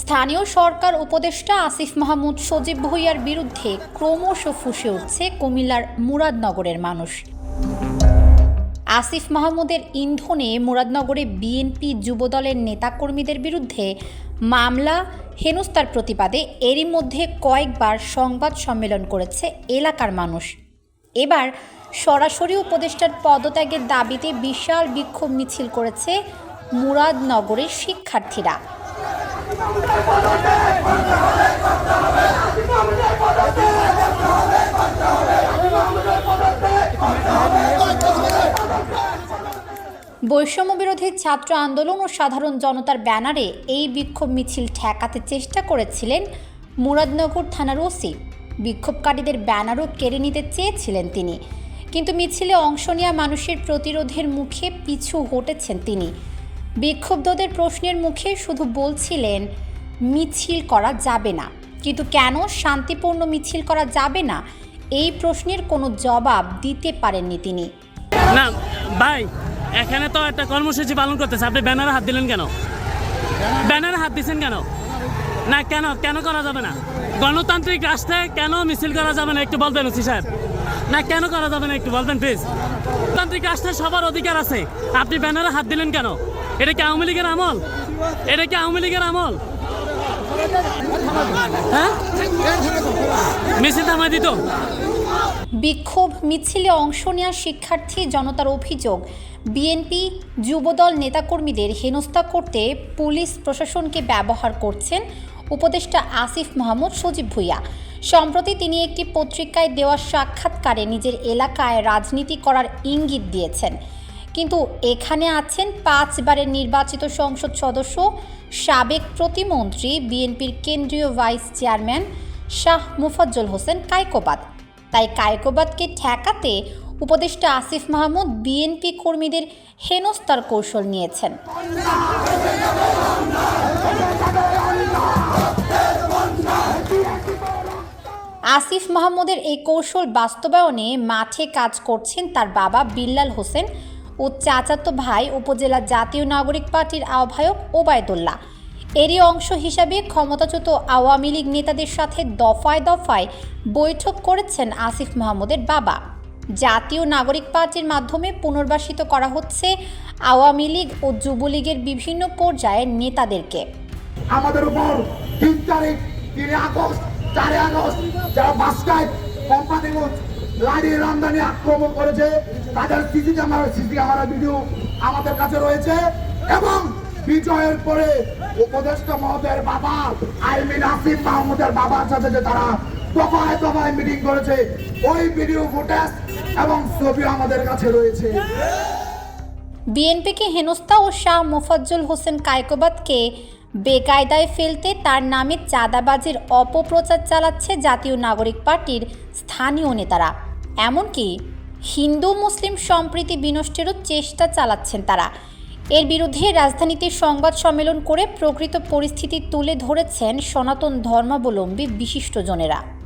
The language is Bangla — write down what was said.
স্থানীয় সরকার উপদেষ্টা আসিফ মাহমুদ সজীব ভুইয়ার বিরুদ্ধে ক্রমশ ফুসে উঠছে কুমিল্লার মুরাদনগরের মানুষ। আসিফ মাহমুদের ইন্ধনে মুরাদনগরে বিএনপি যুবদলের নেতাকর্মীদের বিরুদ্ধে মামলা হেনস্তার প্রতিবাদে এরই মধ্যে কয়েকবার সংবাদ সম্মেলন করেছে এলাকার মানুষ। এবার সরাসরি উপদেষ্টার পদত্যাগের দাবিতে বিশাল বিক্ষোভ মিছিল করেছে মুরাদনগরের শিক্ষার্থীরা। বৈষম্য বিরোধী ছাত্র আন্দোলন ও সাধারণ জনতার ব্যানারে এই বিক্ষোভ মিছিল ঠেকাতে চেষ্টা করেছিলেন মুরাদনগর থানার ওসি। বিক্ষোভকারীদের ব্যানারও কেড়ে নিতে চেয়েছিলেন তিনি। কিন্তু মিছিলে অংশ নেওয়া মানুষের প্রতিরোধের মুখে পিছু হটেছেন তিনি। বিক্ষুব্ধদের প্রশ্নের মুখে শুধু বলছিলেন, মিছিল করা যাবে না। কিন্তু কেন শান্তিপূর্ণ মিছিল করা যাবে না? এই প্রশ্নের কোনো জবাব দিতে পারেননি তিনি। না, ভাই, এখানে তো একটা কর্মসূচি পালন করতেছে। আপনি ব্যানারে হাত দিলেন কেন? ব্যানারে হাত দিচ্ছেন কেন? না, কেন? কেন করা যাবে না? গণতান্ত্রিক রাষ্ট্রে কেন মিছিল করা যাবে না? একটু বলবেন ওসি সাহেব। না, কেন করা যাবে না? একটু বলবেন প্লিজ গণতান্ত্রিক রাষ্ট্রে সবার অধিকার আছে। আপনি ব্যানারে হাত দিলেন কেন? এটা কি আওয়ামী লীগের আমল? এটা কি আওয়ামী লীগের আমল? হ্যাঁ? মিছিল থামাই দিত। বিক্ষোভ মিছিলে অংশ নেওয়া শিক্ষার্থী জনতার অভিযোগ, বিএনপি যুবদল নেতাকর্মীদের হেনস্থা করতে পুলিশ প্রশাসনকে ব্যবহার করছেন উপদেষ্টা আসিফ মাহমুদ সজীব ভুইয়া। সম্প্রতি তিনি একটি পত্রিকায় দেওয়া সাক্ষাৎকারে নিজের এলাকায় রাজনীতি করার ইঙ্গিত দিয়েছেন। কিন্তু এখানে আছেন পাঁচবারের নির্বাচিত সংসদ সদস্য, সাবেক প্রতিমন্ত্রী, বিএনপির কেন্দ্রীয় ভাইস চেয়ারম্যান শাহ মুফাজ্জল হোসেন কায়কোবাদ। তাই কায়কোবাদকে ঠেকাতে উপদেষ্টা আসিফ মাহমুদ বিএনপি কর্মীদের হেনস্তার কৌশল নিয়েছেন। আসিফ মাহমুদের এই কৌশল বাস্তবায়নে মাঠে কাজ করছেন তার বাবা বিল্লাল হোসেন ও চাচাতো ভাই উপজেলা জাতীয় নাগরিক পার্টির আহ্বায়ক ওবায়দুল্লাহ। এরই অংশ হিসাবে ক্ষমতাচ্যুত আওয়ামী লীগ নেতাদের সাথে দফায় দফায় বৈঠক করেছেন আসিফ মাহমুদের বাবা। জাতীয় নাগরিক পার্টির মাধ্যমে পুনর্বাসিত করা হচ্ছে আওয়ামী লীগ ও যুবলীগের বিভিন্ন পর্যায়ের নেতাদেরকে। আমাদের উপর তিন তারিখ, তিন আগস্ট চারে আগস্ট যারা বাসকায় কোম্পানিগঞ্জ লাড়ি রামদানি আক্রমণ করেছে, তাদের CC camera CC camera video আমাদের কাছে রয়েছে এবং বিজয়ের পরে উপদেষ্টা মহোদয়ের বাবা, আইমিন আসিফ মাহমুদের বাবার সাথে যে তারা দফায় দফায় মিটিং করেছে, ওই ভিডিও ফুটেজ এবং ছবি আমাদের কাছে রয়েছে। বিএনপিকে হেনস্থা ও শাহ মোফাজ্জল হোসেন কায়কোবাদকে বেকায়দায় ফেলতে তার নামে চাঁদাবাজির অপপ্রচার চালাচ্ছে জাতীয় নাগরিক পার্টির স্থানীয় নেতারা। এমনকি হিন্দু মুসলিম সম্প্রীতি বিনষ্টেরও চেষ্টা চালাচ্ছেন তারা। এর বিরুদ্ধে রাজধানীতে সংবাদ সম্মেলন করে প্রকৃত পরিস্থিতি তুলে ধরেছেন সনাতন ধর্মাবলম্বী বিশিষ্টজনেরা।